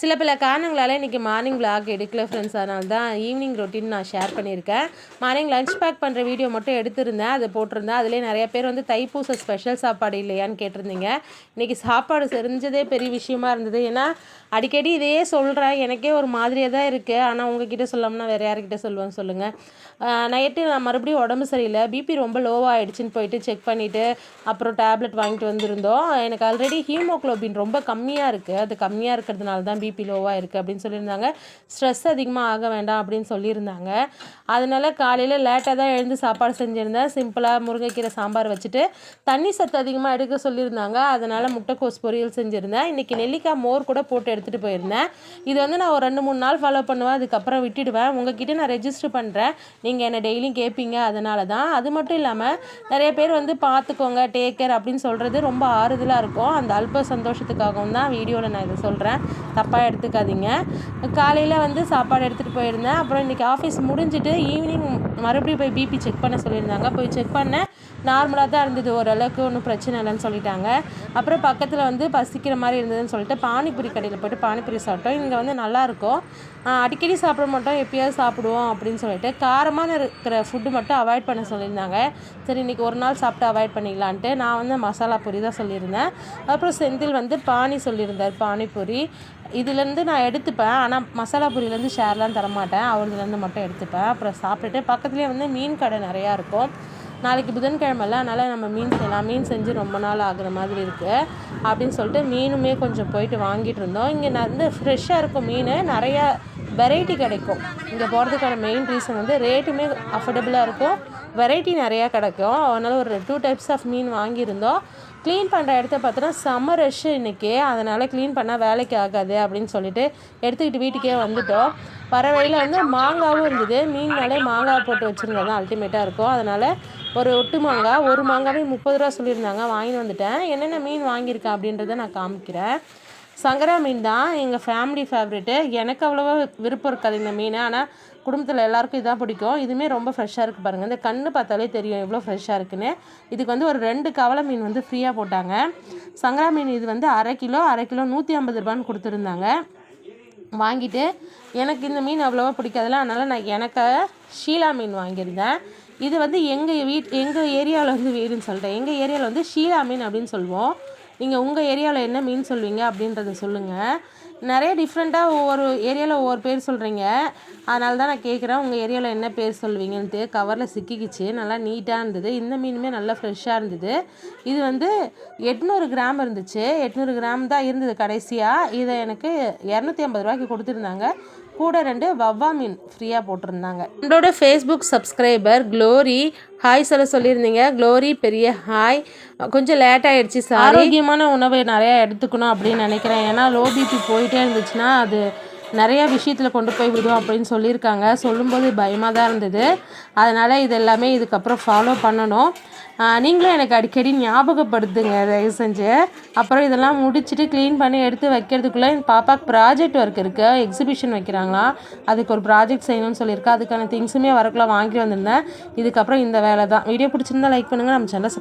சில பல காரணங்களால் இன்றைக்கி மார்னிங் விளாக் எடுக்கல ஃப்ரெண்ட்ஸ் அதனால தான் ஈவினிங் ரொட்டீன் நான் ஷேர் பண்ணியிருக்கேன். மார்னிங் லஞ்ச் பேக் பண்ணுற வீடியோ மட்டும் எடுத்திருந்தேன். அதை போட்டிருந்தேன். அதிலே நிறைய பேர் வந்து தைப்பூச ஸ்பெஷல் சாப்பாடு இல்லையான்னு கேட்டிருந்தீங்க. இன்றைக்கி சாப்பாடு செஞ்சதே பெரிய விஷயமா இருந்தது. ஏன்னா அடிக்கடி இதையே சொல்கிறேன் எனக்கே ஒரு மாதிரியாக தான் இருக்குது ஆனால் உங்ககிட்ட சொல்லாமனா வேறு யார்கிட்ட சொல்லுவேன் சொல்லுங்கள் நைட்டு நான் மறுபடியும் உடம்பு சரியில்லை. பிபி ரொம்ப லோவாக ஆகிடுச்சின்னு போயிட்டு செக் பண்ணிவிட்டு அப்புறம் டேப்லெட் வாங்கிட்டு வந்திருந்தோம். எனக்கு ஆல்ரெடி ஹீமோக்ளோபின் ரொம்ப கம்மியாக இருக்குது அது கம்மியாக இருக்கிறதுனால தான் பிபி லோவாக இருக்குது அப்படின்னு சொல்லியிருந்தாங்க. ஸ்ட்ரெஸ் அதிகமாக ஆக வேண்டாம் அப்படின்னு சொல்லியிருந்தாங்க. அதனால் காலையில் லேட்டாக தான் எழுந்து சாப்பாடு செஞ்சுருந்தேன். சிம்பிளாக முருங்கைக்கீரை சாம்பார் வச்சுட்டு தண்ணி சத்து அதிகமாக எடுக்க சொல்லியிருந்தாங்க. அதனால் முட்டைக்கோஸ் பொரியல் செஞ்சுருந்தேன். இன்றைக்கி நெல்லிக்காய் மோர் கூட போட்டு எடுத்துகிட்டு போயிருந்தேன். இது வந்து நான் ஒரு ரெண்டு மூணு நாள் ஃபாலோ பண்ணுவேன். அதுக்கப்புறம் விட்டுடுவேன். உங்ககிட்ட நான் ரெஜிஸ்டர் பண்ணுறேன் நீங்கள் என்னை டெய்லியும் கேட்பீங்க அதனால தான். அது மட்டும் இல்லாமல் நிறைய பேர் வந்து பார்த்துக்கோங்க டேக் கேர் அப்படின்னு சொல்கிறது ரொம்ப ஆறுதலாக இருக்கும். அந்த அல்ப சந்தோஷத்துக்காகவும் தான் வீடியோவில் நான் இதை சொல்கிறேன் தப்பாக எடுத்துக்காதீங்க. காலையில் வந்து சாப்பாடு எடுத்துகிட்டு போயிருந்தேன். அப்புறம் இன்றைக்கி ஆஃபீஸ் முடிஞ்சுட்டு ஈவினிங் மறுபடியும் போய் பிபி செக் பண்ண சொல்லியிருந்தாங்க. போய் செக் பண்ணேன். நார்மலாக தான் இருந்தது. ஓரளவுக்கு ஒன்றும் பிரச்சனை இல்லைன்னு சொல்லிட்டாங்க. அப்புறம் பக்கத்தில் வந்து பசிக்கிற மாதிரி இருந்ததுன்னு சொல்லிட்டு பானிபூரி கடையில் போய்ட்டு பானிபூரி சாப்பிட்டோம். இங்கே வந்து நல்லாயிருக்கும் அடிக்கடி சாப்பிட மாட்டோம். எப்பயாவது சாப்பிடுவோம் அப்படின்னு சொல்லிட்டு காரமான இருக்கிற ஃபுட்டு மட்டும் அவாய்ட் பண்ண சொல்லியிருந்தாங்க. சரி இன்றைக்கி ஒரு நாள் சாப்பிட்டு அவாய்ட் பண்ணிக்கலான்ட்டு நான் வந்து மசாலா பூரி தான் சொல்லியிருந்தேன். அப்புறம் செந்தில் வந்து பானி சொல்லியிருந்தார் பானிபூரி. இதுலேருந்து நான் எடுத்துப்பேன். ஆனால் மசாலா பூரியிலேருந்து ஷேர்லாம் தரமாட்டேன். அவர்துலேருந்து மட்டும் எடுத்துப்பேன். அப்புறம் சாப்பிட்டுட்டு பக்கத்துலேயே வந்து மீன் கடை நிறையா இருக்கும். நாளைக்கு புதன்கிழமைல அதனால் நம்ம மீன் செய்யலாம் மீன் செஞ்சு ரொம்ப நாள் ஆகுற மாதிரி இருக்குது அப்படின்னு சொல்லிட்டு மீனுமே கொஞ்சம் போயிட்டு வாங்கிட்டு இருந்தோம். இங்கே வந்து ஃப்ரெஷ்ஷாக இருக்கும் மீன் நிறையா வெரைட்டி கிடைக்கும். இங்கே போகிறதுக்கான மெயின் ரீசன் வந்து ரேட்டுமே அஃபோர்டபுளாக இருக்கும். வெரைட்டி நிறையா கிடைக்கும். அதனால் ஒரு டூ டைப்ஸ் ஆஃப் மீன் வாங்கியிருந்தோம். க்ளீன் பண்ணுற இடத்த பார்த்தோன்னா செம்ம ரஷ்ஷு இன்றைக்கி அதனால் க்ளீன் பண்ணால் வேலைக்கு ஆகாது அப்படின்னு சொல்லிட்டு எடுத்துக்கிட்டு வீட்டுக்கே வந்துட்டோம். வர வழியில் வந்து மாங்காவும் இருந்தது. மீன்னாலே மாங்காய் போட்டு வச்சுருந்தா தான் அல்டிமேட்டாக இருக்கும். அதனால் ஒரு ஒட்டு மாங்காய் ஒரு மாங்காவே முப்பது ரூபா சொல்லியிருந்தாங்க. வாங்கிட்டு வந்துட்டேன். என்னென்ன மீன் வாங்கியிருக்கேன் அப்படின்றத நான் காமிக்கிறேன். சங்கரா மீன் தான் எங்கள் ஃபேமிலி ஃபேவரெட்டு எனக்கு அவ்வளோவா விருப்பம் இருக்காது இந்த மீன். ஆனால் குடும்பத்தில் எல்லாருக்கும் இதான் பிடிக்கும். இதுவுமே ரொம்ப ஃப்ரெஷ்ஷாக இருக்குது பாருங்கள் இந்த கண் பார்த்தாலே தெரியும் எவ்வளோ ஃப்ரெஷ்ஷாக இருக்குன்னு. இதுக்கு வந்து ஒரு ரெண்டு கவலை மீன் வந்து ஃப்ரீயாக போட்டாங்க. சங்கரா மீன் இது வந்து அரை கிலோ அரை கிலோ நூற்றி ஐம்பது ரூபான்னு கொடுத்துருந்தாங்க. வாங்கிட்டு எனக்கு இந்த மீன் அவ்வளோவா பிடிக்காதுல. அதனால் நான் எனக்கு ஷீலா மீன் வாங்கியிருந்தேன். இது வந்து எங்கள் வீட் எங்கள் ஏரியாவில் வந்து வீடுன்னு சொல்லிட்டேன் எங்கள் ஏரியாவில் வந்து ஷீலா மீன் அப்படின்னு சொல்லுவோம். நீங்கள் உங்கள் ஏரியாவில் என்ன மீன் சொல்வீங்க அப்படின்றத சொல்லுங்கள் நிறைய டிஃப்ரெண்ட்டாக ஒவ்வொரு ஏரியாவில் ஒவ்வொரு பேர் சொல்கிறீங்க அதனால தான் நான் கேட்குறேன் உங்கள் ஏரியாவில் என்ன பேர் சொல்வீங்கன்ட்டு கவரில் சிக்கிக்கிச்சு நல்லா நீட்டாக இருந்தது. இந்த மீனுமே நல்லா ஃப்ரெஷ்ஷாக இருந்தது. இது வந்து எட்நூறு கிராம் இருந்துச்சு. எட்நூறு கிராம் தான் இருந்தது கடைசியாக இதை எனக்கு இரநூத்தி ஐம்பது ரூபாய்க்கு கொடுத்துருந்தாங்க. கூட ரெண்டு வவ்வா மீன் ஃப்ரீயாக போட்டிருந்தாங்க. நம்மளோட ஃபேஸ்புக் சப்ஸ்கிரைபர் க்ளோரி ஹாய் சொல்ல சொல்லியிருந்தீங்க. க்ளோரி பெரிய ஹாய் கொஞ்சம் லேட் ஆகிடுச்சு சார் ஆரோக்கியமான உணவை நிறையா எடுத்துக்கணும் அப்படின்னு நினைக்கிறேன். ஏன்னா லோ பிபி போயிட்டே இருந்துச்சுன்னா அது நிறையா விஷயத்தில் கொண்டு போய் விடும் அப்படின்னு சொல்லியிருக்காங்க. சொல்லும்போது பயமாக தான் இருந்தது. அதனால் இது எல்லாமே இதுக்கப்புறம் ஃபாலோ பண்ணணும். நீங்களும் எனக்கு அடிக்கடி ஞாபகப்படுத்துங்க தயவு செஞ்சு. அப்புறம் இதெல்லாம் முடிச்சுட்டு க்ளீன் பண்ணி எடுத்து வைக்கிறதுக்குள்ளே என் பாப்பாவுக்கு ப்ராஜெக்ட் ஒர்க் இருக்குது எக்ஸிபிஷன் வைக்கிறாங்களாம் அதுக்கு ஒரு ப்ராஜெக்ட் செய்யணும்னு சொல்லியிருக்கேன் அதுக்கான திங்ஸுமே வரக்குள்ள வாங்கி வந்திருந்தேன். இதுக்கப்புறம் இந்த வேலை தான். வீடியோ பிடிச்சிருந்தா லைக் பண்ணுங்கள் நம்ம சேனல் சப்ஸ்கிரைப்